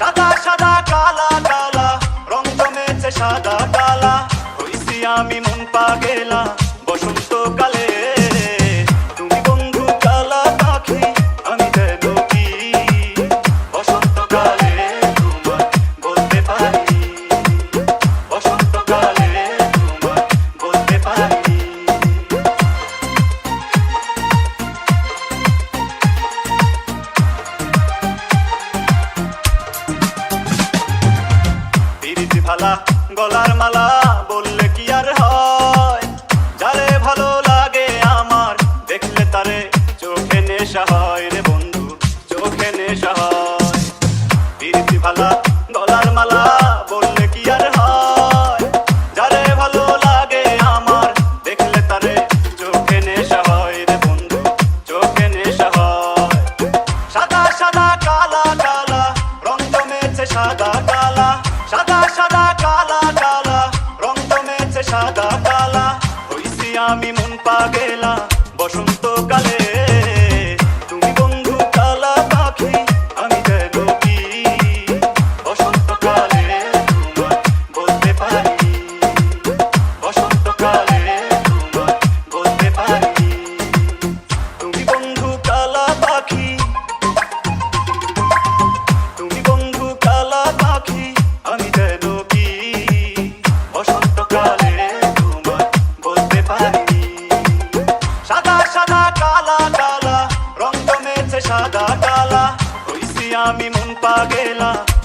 সাদা সাদা কালা কালা। রং জমেছে সাদা কালা। হইছি আমি মন পাগেল। ভালা গলার মালা বললে কি আর হয়? যারে ভালো লাগে আমার, দেখলে তারে চোখে নেশা হয় রে বন্ধু, চোখে নেশা হয়। ভালা গলার মালা সাদা সাদা, কালা সাদা, কালা। সাদা সাদা কালা কালা রং জমেছে সাদা কালা। হইছি আমি মন পাগেলা। সাদা সাদা কালা কালা। রং জমেছে সাদা কালা। হইছি আমি মন পাগেলা। বসন্তকালে